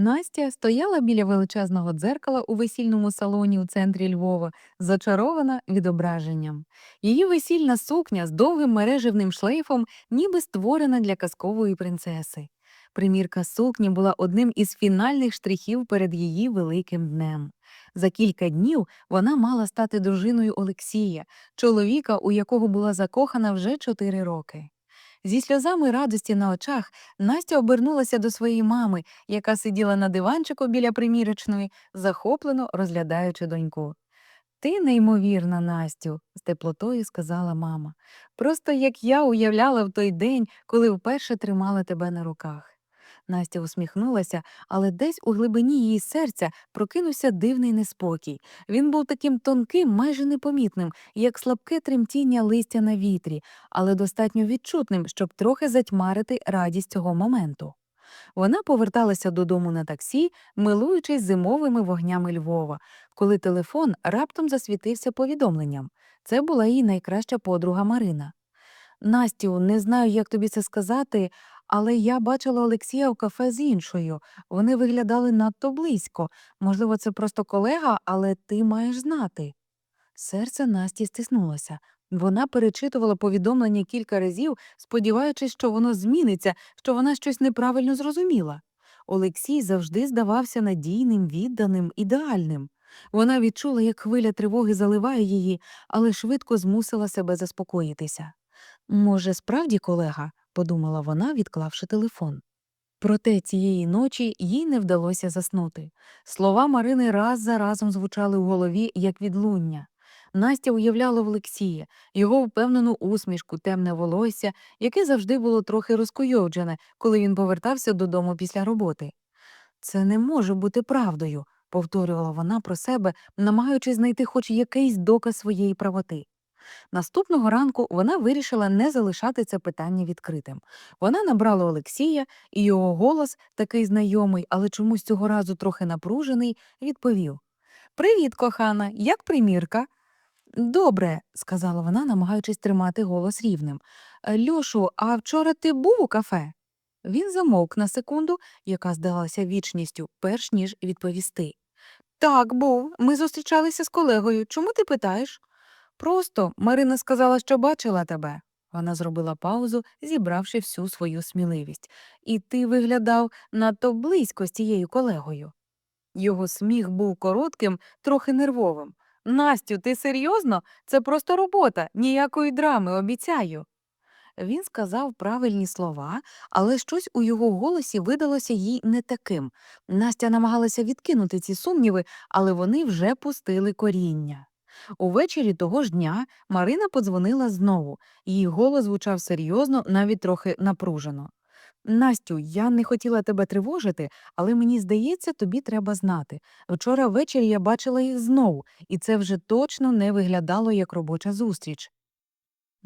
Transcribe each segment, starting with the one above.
Настя стояла біля величезного дзеркала у весільному салоні у центрі Львова, зачарована відображенням. Її весільна сукня з довгим мережевним шлейфом, ніби створена для казкової принцеси. Примірка сукні була одним із фінальних штрихів перед її великим днем. За кілька днів вона мала стати дружиною Олексія, чоловіка, у якого була закохана вже чотири роки. Зі сльозами радості на очах Настя обернулася до своєї мами, яка сиділа на диванчику біля примірочної, захоплено розглядаючи доньку. Ти неймовірна, Настю, з теплотою сказала мама. Просто як я уявляла в той день, коли вперше тримала тебе на руках. Настя усміхнулася, але десь у глибині її серця прокинувся дивний неспокій. Він був таким тонким, майже непомітним, як слабке тремтіння листя на вітрі, але достатньо відчутним, щоб трохи затьмарити радість цього моменту. Вона поверталася додому на таксі, милуючись зимовими вогнями Львова, коли телефон раптом засвітився повідомленням. Це була її найкраща подруга Марина. Настю, не знаю, як тобі це сказати, але я бачила Олексія у кафе з іншою. Вони виглядали надто близько. Можливо, це просто колега, але ти маєш знати. Серце Насті стиснулося. Вона перечитувала повідомлення кілька разів, сподіваючись, що воно зміниться, що вона щось неправильно зрозуміла. Олексій завжди здавався надійним, відданим, ідеальним. Вона відчула, як хвиля тривоги заливає її, але швидко змусила себе заспокоїтися. Може, справді колега, подумала вона, відклавши телефон. Проте цієї ночі їй не вдалося заснути. Слова Марини раз за разом звучали в голові, як відлуння. Настя уявляла Олексія, його впевнену усмішку, темне волосся, яке завжди було трохи розкуйовджене, коли він повертався додому після роботи. Це не може бути правдою, повторювала вона про себе, намагаючись знайти хоч якийсь доказ своєї правоти. Наступного ранку вона вирішила не залишати це питання відкритим. Вона набрала Олексія, і його голос, такий знайомий, але чомусь цього разу трохи напружений, відповів Привіт, кохана, як примірка? Добре, сказала вона, намагаючись тримати голос рівним. «Е, Льошу, а вчора ти був у кафе? Він замовк на секунду, яка здалася вічністю, перш ніж відповісти. Так, був. Ми зустрічалися з колегою. Чому ти питаєш? Просто Марина сказала, що бачила тебе. Вона зробила паузу, зібравши всю свою сміливість. І ти виглядав надто близько з тією колегою. Його сміх був коротким, трохи нервовим. Настю, ти серйозно? Це просто робота, ніякої драми, обіцяю. Він сказав правильні слова, але щось у його голосі видалося їй не таким. Настя намагалася відкинути ці сумніви, але вони вже пустили коріння. Увечері того ж дня Марина подзвонила знову. Її голос звучав серйозно, навіть трохи напружено. Настю, я не хотіла тебе тривожити, але мені здається, тобі треба знати. Вчора ввечері я бачила їх знову, і це вже точно не виглядало як робоча зустріч.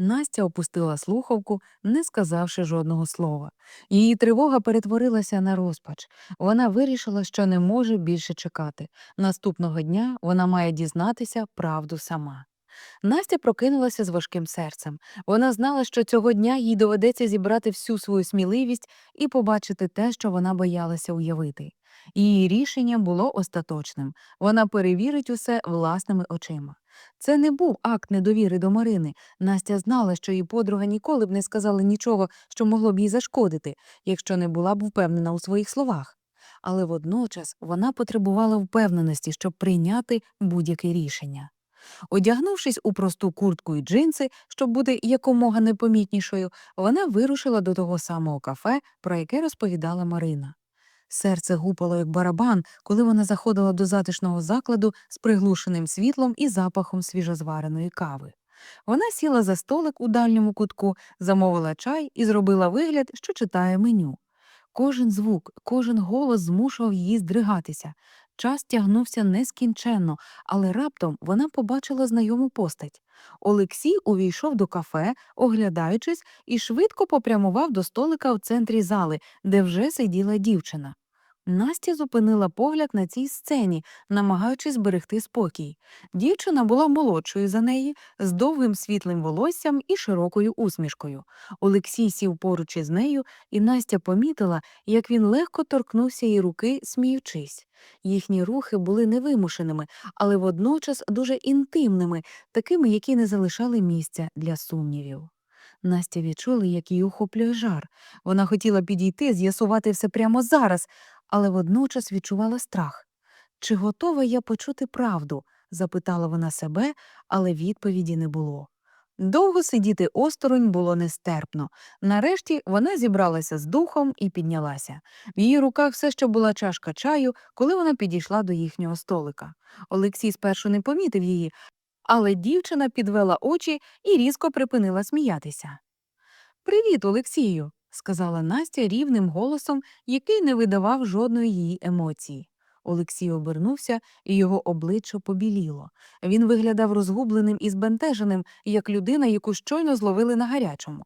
Настя опустила слухавку, не сказавши жодного слова. Її тривога перетворилася на розпач. Вона вирішила, що не може більше чекати. Наступного дня вона має дізнатися правду сама. Настя прокинулася з важким серцем. Вона знала, що цього дня їй доведеться зібрати всю свою сміливість і побачити те, що вона боялася уявити. Її рішення було остаточним. Вона перевірить усе власними очима. Це не був акт недовіри до Марини. Настя знала, що її подруга ніколи б не сказала нічого, що могло б їй зашкодити, якщо не була б впевнена у своїх словах. Але водночас вона потребувала впевненості, щоб прийняти будь-яке рішення. Одягнувшись у просту куртку і джинси, щоб бути якомога непомітнішою, вона вирушила до того самого кафе, про яке розповідала Марина. Серце гупало як барабан, коли вона заходила до затишного закладу з приглушеним світлом і запахом свіжозвареної кави. Вона сіла за столик у дальньому кутку, замовила чай і зробила вигляд, що читає меню. Кожен звук, кожен голос змушував її здригатися. Час тягнувся нескінченно, але раптом вона побачила знайому постать. Олексій увійшов до кафе, оглядаючись, і швидко попрямував до столика в центрі зали, де вже сиділа дівчина. Настя зупинила погляд на цій сцені, намагаючись зберегти спокій. Дівчина була молодшою за неї, з довгим світлим волоссям і широкою усмішкою. Олексій сів поруч із нею, і Настя помітила, як він легко торкнувся її руки, сміючись. Їхні рухи були невимушеними, але водночас дуже інтимними, такими, які не залишали місця для сумнівів. Настя відчула, як її охоплює жар. Вона хотіла підійти, з'ясувати все прямо зараз, але водночас відчувала страх. Чи готова я почути правду? запитала вона себе, але відповіді не було. Довго сидіти осторонь було нестерпно. Нарешті вона зібралася з духом і піднялася. В її руках все ще була чашка чаю, коли вона підійшла до їхнього столика. Олексій спершу не помітив її, але дівчина підвела очі і різко припинила сміятися. Привіт, Олексію, сказала Настя рівним голосом, який не видавав жодної її емоції. Олексій обернувся, і його обличчя побіліло. Він виглядав розгубленим і збентеженим, як людина, яку щойно зловили на гарячому.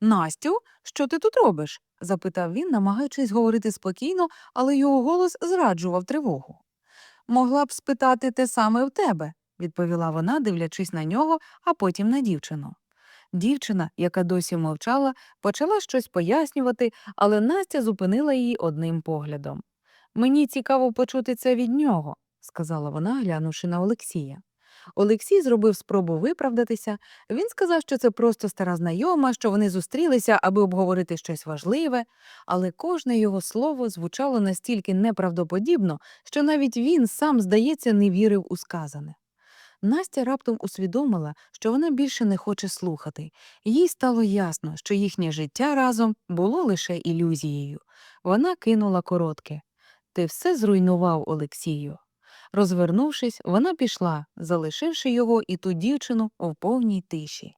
Настю, що ти тут робиш? запитав він, намагаючись говорити спокійно, але його голос зраджував тривогу. Могла б спитати те саме в тебе, відповіла вона, дивлячись на нього, а потім на дівчину. Дівчина, яка досі мовчала, почала щось пояснювати, але Настя зупинила її одним поглядом. Мені цікаво почути це від нього, сказала вона, глянувши на Олексія. Олексій зробив спробу виправдатися. Він сказав, що це просто стара знайома, що вони зустрілися, аби обговорити щось важливе, але кожне його слово звучало настільки неправдоподібно, що навіть він сам, здається, не вірив у сказане. Настя раптом усвідомила, що вона більше не хоче слухати. Їй стало ясно, що їхнє життя разом було лише ілюзією. Вона кинула коротке Ти все зруйнував, Олексію. Розвернувшись, вона пішла, залишивши його і ту дівчину в повній тиші.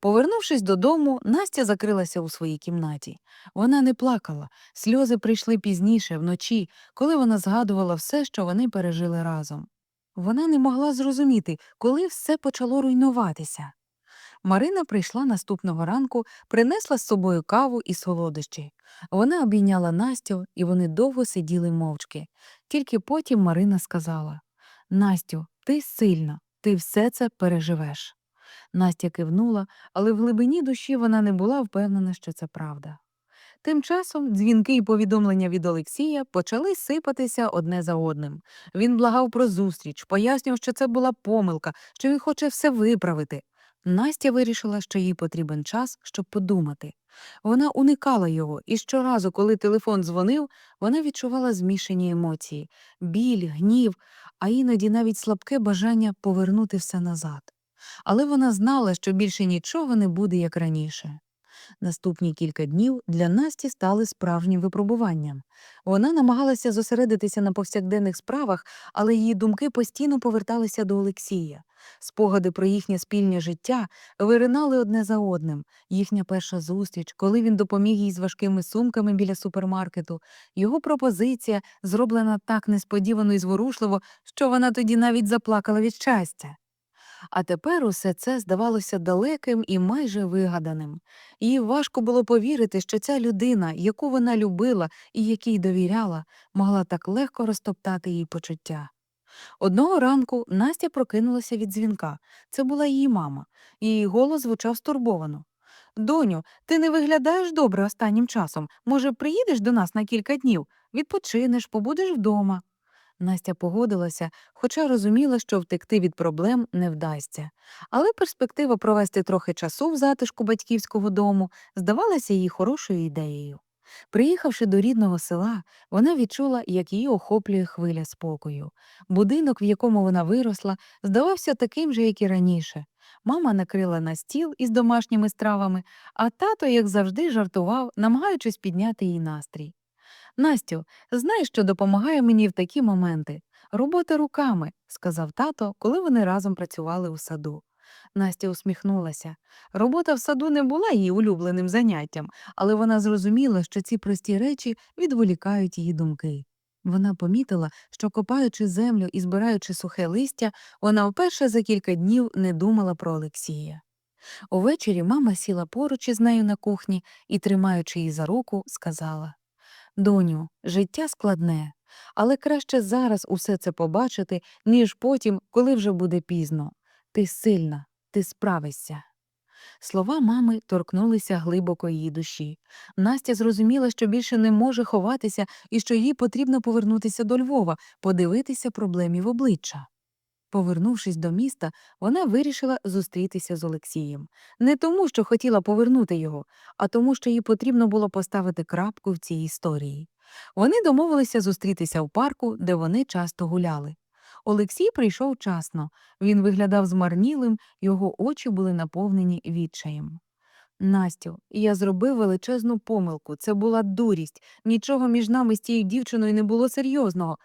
Повернувшись додому, Настя закрилася у своїй кімнаті. Вона не плакала, сльози прийшли пізніше, вночі, коли вона згадувала все, що вони пережили разом. Вона не могла зрозуміти, коли все почало руйнуватися. Марина прийшла наступного ранку, принесла з собою каву і солодощі. Вона обійняла Настю, і вони довго сиділи мовчки. Тільки потім Марина сказала Настю, ти сильна, ти все це переживеш. Настя кивнула, але в глибині душі вона не була впевнена, що це правда. Тим часом дзвінки і повідомлення від Олексія почали сипатися одне за одним. Він благав про зустріч, пояснював, що це була помилка, що він хоче все виправити. Настя вирішила, що їй потрібен час, щоб подумати. Вона уникала його, і щоразу, коли телефон дзвонив, вона відчувала змішані емоції біль, гнів, а іноді навіть слабке бажання повернути все назад. Але вона знала, що більше нічого не буде, як раніше. Наступні кілька днів для Насті стали справжнім випробуванням. Вона намагалася зосередитися на повсякденних справах, але її думки постійно поверталися до Олексія. Спогади про їхнє спільне життя виринали одне за одним. Їхня перша зустріч, коли він допоміг їй з важкими сумками біля супермаркету, його пропозиція, зроблена так несподівано і зворушливо, що вона тоді навіть заплакала від щастя. А тепер усе це здавалося далеким і майже вигаданим. Їй важко було повірити, що ця людина, яку вона любила і якій довіряла, могла так легко розтоптати її почуття. Одного ранку Настя прокинулася від дзвінка. Це була її мама. Її голос звучав стурбовано. Доню, ти не виглядаєш добре останнім часом. Може, приїдеш до нас на кілька днів, відпочинеш, побудеш вдома. Настя погодилася, хоча розуміла, що втекти від проблем не вдасться. Але перспектива провести трохи часу в затишку батьківського дому здавалася їй хорошою ідеєю. Приїхавши до рідного села, вона відчула, як її охоплює хвиля спокою. Будинок, в якому вона виросла, здавався таким же, як і раніше. Мама накрила на стіл із домашніми стравами, а тато, як завжди, жартував, намагаючись підняти їй настрій. Настю, знаєш, що допомагає мені в такі моменти? Робота руками, сказав тато, коли вони разом працювали у саду. Настя усміхнулася. Робота в саду не була її улюбленим заняттям, але вона зрозуміла, що ці прості речі відволікають її думки. Вона помітила, що копаючи землю і збираючи сухе листя, вона вперше за кілька днів не думала про Олексія. Увечері мама сіла поруч із нею на кухні і, тримаючи її за руку, сказала Доню, життя складне, але краще зараз усе це побачити, ніж потім, коли вже буде пізно. Ти сильна, ти справишся. Слова мами торкнулися глибоко її душі. Настя зрозуміла, що більше не може ховатися і що їй потрібно повернутися до Львова, подивитися проблемі в обличчя. Повернувшись до міста, вона вирішила зустрітися з Олексієм. Не тому, що хотіла повернути його, а тому, що їй потрібно було поставити крапку в цій історії. Вони домовилися зустрітися в парку, де вони часто гуляли. Олексій прийшов часно. Він виглядав змарнілим, його очі були наповнені відчаєм. Настю, я зробив величезну помилку. Це була дурість. Нічого між нами з тією дівчиною не було серйозного,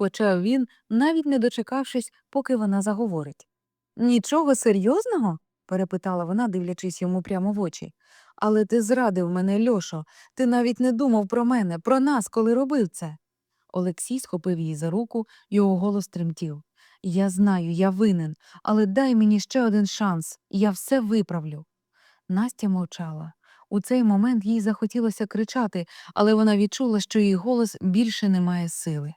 почав він, навіть не дочекавшись, поки вона заговорить. Нічого серйозного? перепитала вона, дивлячись йому прямо в очі. Але ти зрадив мене, Льошо. Ти навіть не думав про мене, про нас, коли робив це. Олексій схопив її за руку, його голос тремтів. Я знаю, я винен, але дай мені ще один шанс, я все виправлю. Настя мовчала. У цей момент їй захотілося кричати, але вона відчула, що її голос більше не має сили.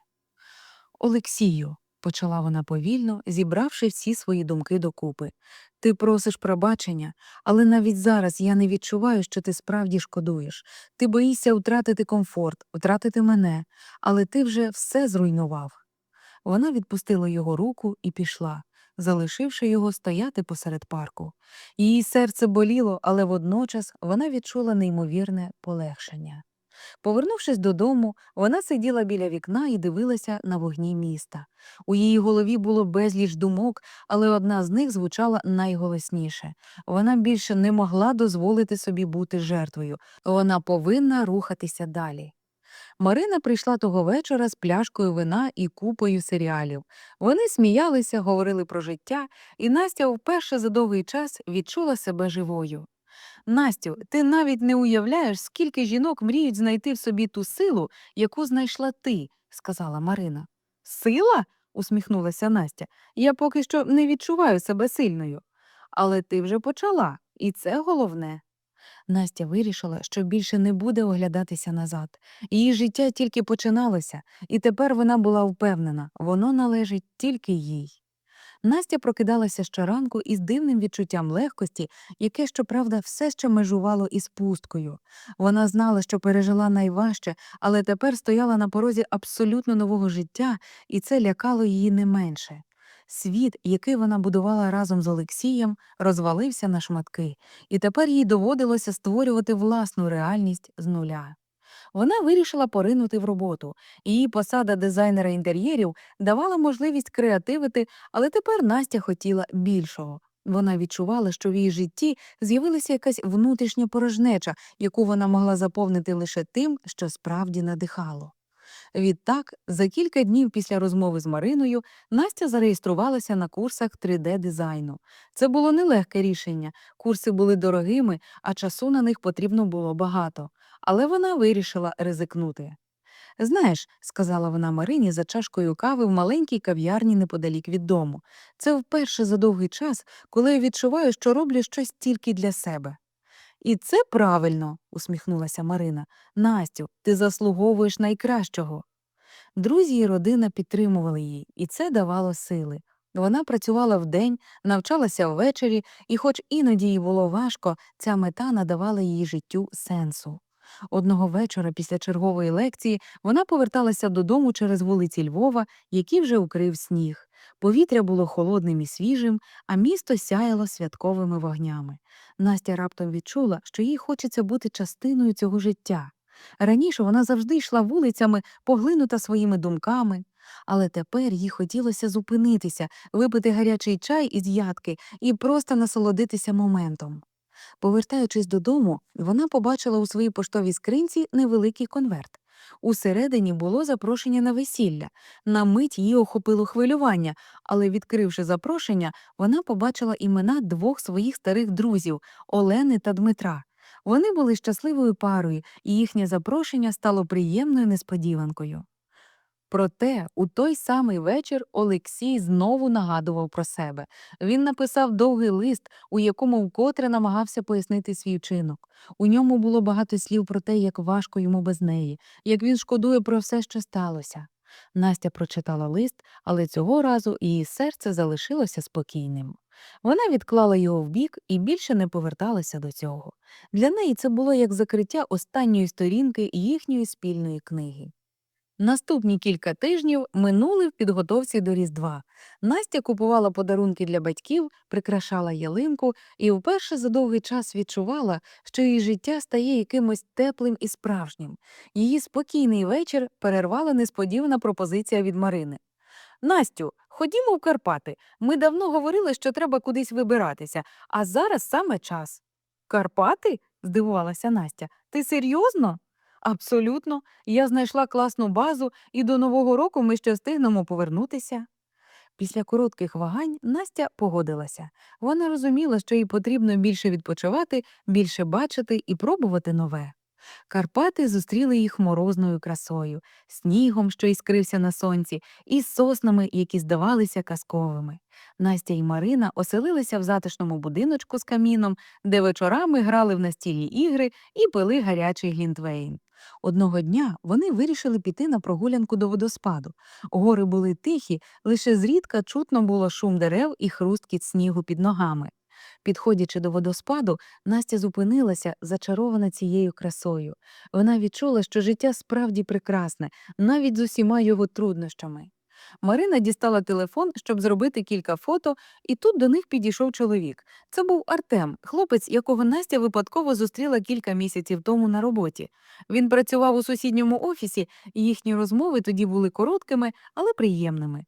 Олексію, почала вона повільно, зібравши всі свої думки докупи. Ти просиш пробачення, але навіть зараз я не відчуваю, що ти справді шкодуєш. Ти боїшся втратити комфорт, втратити мене, але ти вже все зруйнував. Вона відпустила його руку і пішла, залишивши його стояти посеред парку. Її серце боліло, але водночас вона відчула неймовірне полегшення. Повернувшись додому, вона сиділа біля вікна і дивилася на вогні міста. У її голові було безліч думок, але одна з них звучала найголосніше. Вона більше не могла дозволити собі бути жертвою. Вона повинна рухатися далі. Марина прийшла того вечора з пляшкою вина і купою серіалів. Вони сміялися, говорили про життя, і Настя вперше за довгий час відчула себе живою. Настю, ти навіть не уявляєш, скільки жінок мріють знайти в собі ту силу, яку знайшла ти, сказала Марина. Сила? усміхнулася Настя. Я поки що не відчуваю себе сильною. Але ти вже почала, і це головне. Настя вирішила, що більше не буде оглядатися назад. Її життя тільки починалося, і тепер вона була впевнена, воно належить тільки їй. Настя прокидалася щоранку із дивним відчуттям легкості, яке, щоправда, все ще межувало із пусткою. Вона знала, що пережила найважче, але тепер стояла на порозі абсолютно нового життя, і це лякало її не менше. Світ, який вона будувала разом з Олексієм, розвалився на шматки, і тепер їй доводилося створювати власну реальність з нуля. Вона вирішила поринути в роботу. Її посада дизайнера інтер'єрів давала можливість креативити, але тепер Настя хотіла більшого. Вона відчувала, що в її житті з'явилася якась внутрішня порожнеча, яку вона могла заповнити лише тим, що справді надихало. Відтак, за кілька днів після розмови з Мариною, Настя зареєструвалася на курсах 3D-дизайну. Це було нелегке рішення, курси були дорогими, а часу на них потрібно було багато. Але вона вирішила ризикнути. Знаєш, сказала вона Марині за чашкою кави в маленькій кав'ярні неподалік від дому. Це вперше за довгий час, коли я відчуваю, що роблю щось тільки для себе. І це правильно, усміхнулася Марина. Настю, ти заслуговуєш найкращого. Друзі і родина підтримували її, і це давало сили. Вона працювала вдень, навчалася ввечері, і, хоч іноді їй було важко, ця мета надавала її життю сенсу. Одного вечора після чергової лекції вона поверталася додому через вулиці Львова, які вже укрив сніг. Повітря було холодним і свіжим, а місто сяяло святковими вогнями. Настя раптом відчула, що їй хочеться бути частиною цього життя. Раніше вона завжди йшла вулицями, поглинута своїми думками, але тепер їй хотілося зупинитися, випити гарячий чай із ядки і просто насолодитися моментом. Повертаючись додому, вона побачила у своїй поштовій скринці невеликий конверт. Усередині було запрошення на весілля. На мить її охопило хвилювання, але, відкривши запрошення, вона побачила імена двох своїх старих друзів Олени та Дмитра. Вони були щасливою парою, і їхнє запрошення стало приємною несподіванкою. Проте у той самий вечір Олексій знову нагадував про себе. Він написав довгий лист, у якому вкотре намагався пояснити свій вчинок. У ньому було багато слів про те, як важко йому без неї, як він шкодує про все, що сталося. Настя прочитала лист, але цього разу її серце залишилося спокійним. Вона відклала його вбік і більше не поверталася до цього. Для неї це було як закриття останньої сторінки їхньої спільної книги. Наступні кілька тижнів минули в підготовці до Різдва. Настя купувала подарунки для батьків, прикрашала ялинку і вперше за довгий час відчувала, що її життя стає якимось теплим і справжнім. Її спокійний вечір перервала несподівана пропозиція від Марини. Настю, ходімо в Карпати. Ми давно говорили, що треба кудись вибиратися, а зараз саме час. Карпати? здивувалася Настя. Ти серйозно? Абсолютно. Я знайшла класну базу, і до Нового року ми ще встигнемо повернутися. Після коротких вагань Настя погодилася. Вона розуміла, що їй потрібно більше відпочивати, більше бачити і пробувати нове. Карпати зустріли їх морозною красою, снігом, що іскрився на сонці, і соснами, які здавалися казковими. Настя і Марина оселилися в затишному будиночку з каміном, де вечорами грали в настільні ігри і пили гарячий глінтвейн. Одного дня вони вирішили піти на прогулянку до водоспаду. Гори були тихі, лише зрідка чутно було шум дерев і хрусткіт снігу під ногами. Підходячи до водоспаду, Настя зупинилася, зачарована цією красою. Вона відчула, що життя справді прекрасне, навіть з усіма його труднощами. Марина дістала телефон, щоб зробити кілька фото, і тут до них підійшов чоловік. Це був Артем, хлопець, якого Настя випадково зустріла кілька місяців тому на роботі. Він працював у сусідньому офісі, і їхні розмови тоді були короткими, але приємними.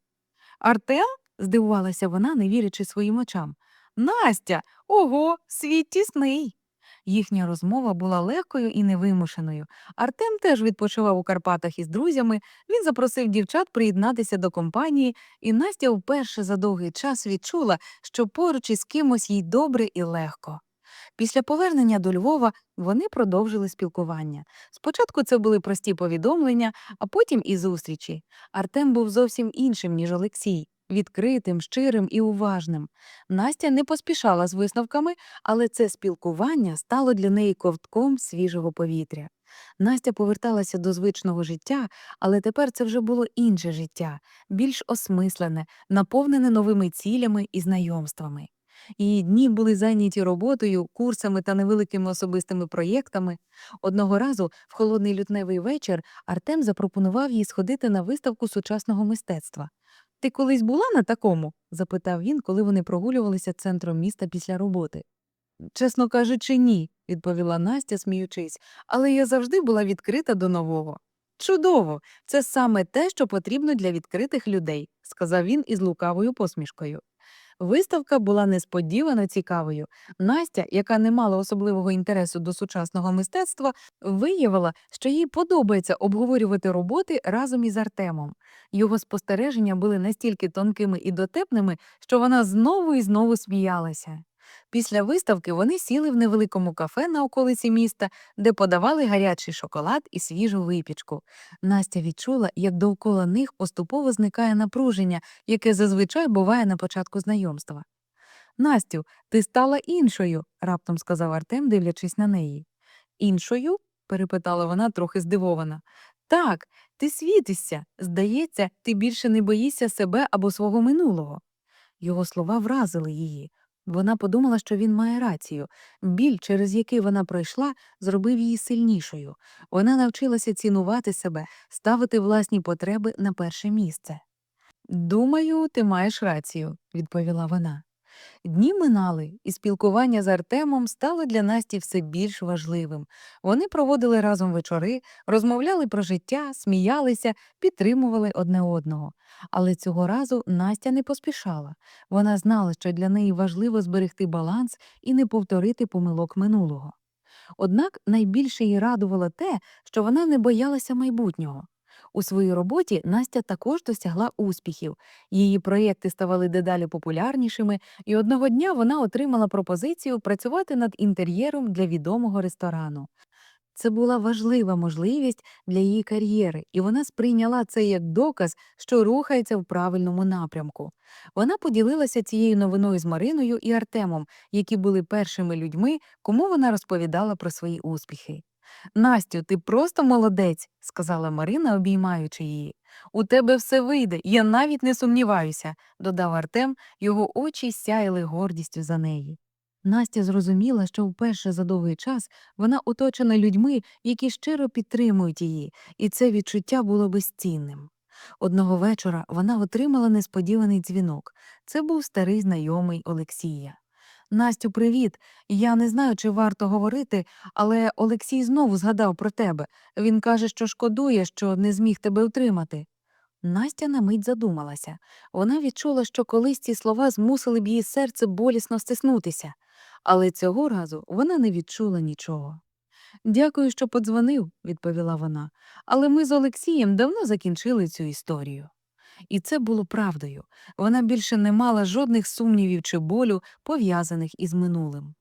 Артем? здивувалася вона, не вірячи своїм очам. Настя, ого, світ тісний. Їхня розмова була легкою і невимушеною. Артем теж відпочивав у Карпатах із друзями. Він запросив дівчат приєднатися до компанії, і Настя вперше за довгий час відчула, що поруч із кимось їй добре і легко. Після повернення до Львова вони продовжили спілкування. Спочатку це були прості повідомлення, а потім і зустрічі. Артем був зовсім іншим, ніж Олексій відкритим, щирим і уважним. Настя не поспішала з висновками, але це спілкування стало для неї ковтком свіжого повітря. Настя поверталася до звичного життя, але тепер це вже було інше життя, більш осмислене, наповнене новими цілями і знайомствами. Її дні були зайняті роботою, курсами та невеликими особистими проєктами. Одного разу, в холодний лютневий вечір, Артем запропонував їй сходити на виставку сучасного мистецтва. Ти колись була на такому? запитав він, коли вони прогулювалися центром міста після роботи. Чесно кажучи, ні, відповіла Настя, сміючись, але я завжди була відкрита до нового. Чудово! Це саме те, що потрібно для відкритих людей, сказав він із лукавою посмішкою. Виставка була несподівано цікавою. Настя, яка не мала особливого інтересу до сучасного мистецтва, виявила, що їй подобається обговорювати роботи разом із Артемом. Його спостереження були настільки тонкими і дотепними, що вона знову і знову сміялася. Після виставки вони сіли в невеликому кафе на околиці міста, де подавали гарячий шоколад і свіжу випічку. Настя відчула, як довкола них поступово зникає напруження, яке зазвичай буває на початку знайомства. Настю, ти стала іншою, раптом сказав Артем, дивлячись на неї. Іншою? перепитала вона, трохи здивована. Так, ти світишся. Здається, ти більше не боїшся себе або свого минулого. Його слова вразили її. Вона подумала, що він має рацію. Біль, через який вона пройшла, зробив її сильнішою. Вона навчилася цінувати себе, ставити власні потреби на перше місце. Думаю, ти маєш рацію, відповіла вона. Дні минали, і спілкування з Артемом стало для Насті все більш важливим. Вони проводили разом вечори, розмовляли про життя, сміялися, підтримували одне одного. Але цього разу Настя не поспішала. Вона знала, що для неї важливо зберегти баланс і не повторити помилок минулого. Однак найбільше її радувало те, що вона не боялася майбутнього. У своїй роботі Настя також досягла успіхів. Її проєкти ставали дедалі популярнішими, і одного дня вона отримала пропозицію працювати над інтер'єром для відомого ресторану. Це була важлива можливість для її кар'єри, і вона сприйняла це як доказ, що рухається в правильному напрямку. Вона поділилася цією новиною з Мариною і Артемом, які були першими людьми, кому вона розповідала про свої успіхи. Настю, ти просто молодець, сказала Марина, обіймаючи її. У тебе все вийде, я навіть не сумніваюся, додав Артем, його очі сяяли гордістю за неї. Настя зрозуміла, що вперше за довгий час вона оточена людьми, які щиро підтримують її, і це відчуття було безцінним. Одного вечора вона отримала несподіваний дзвінок. Це був старий знайомий Олексія. Настю, привіт. Я не знаю, чи варто говорити, але Олексій знову згадав про тебе. Він каже, що шкодує, що не зміг тебе утримати. Настя на мить задумалася. Вона відчула, що колись ці слова змусили б її серце болісно стиснутися, але цього разу вона не відчула нічого. Дякую, що подзвонив, відповіла вона, але ми з Олексієм давно закінчили цю історію. І це було правдою. Вона більше не мала жодних сумнівів чи болю, пов'язаних із минулим.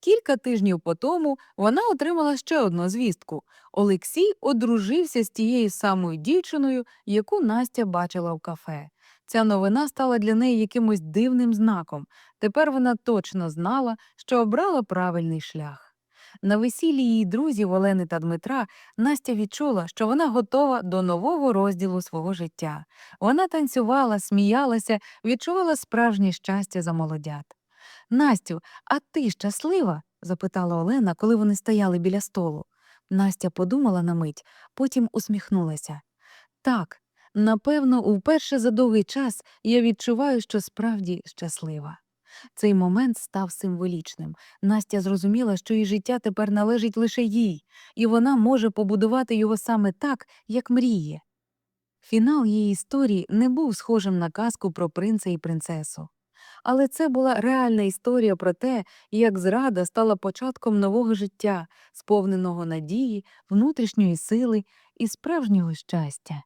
Кілька тижнів по тому вона отримала ще одну звістку. Олексій одружився з тією самою дівчиною, яку Настя бачила в кафе. Ця новина стала для неї якимось дивним знаком. Тепер вона точно знала, що обрала правильний шлях. На весіллі її друзів Олени та Дмитра Настя відчула, що вона готова до нового розділу свого життя. Вона танцювала, сміялася, відчувала справжнє щастя за молодят. Настю, а ти щаслива? запитала Олена, коли вони стояли біля столу. Настя подумала на мить, потім усміхнулася. Так, напевно, вперше за довгий час я відчуваю, що справді щаслива. Цей момент став символічним. Настя зрозуміла, що її життя тепер належить лише їй, і вона може побудувати його саме так, як мріє. Фінал її історії не був схожим на казку про принца і принцесу. Але це була реальна історія про те, як зрада стала початком нового життя, сповненого надії, внутрішньої сили і справжнього щастя.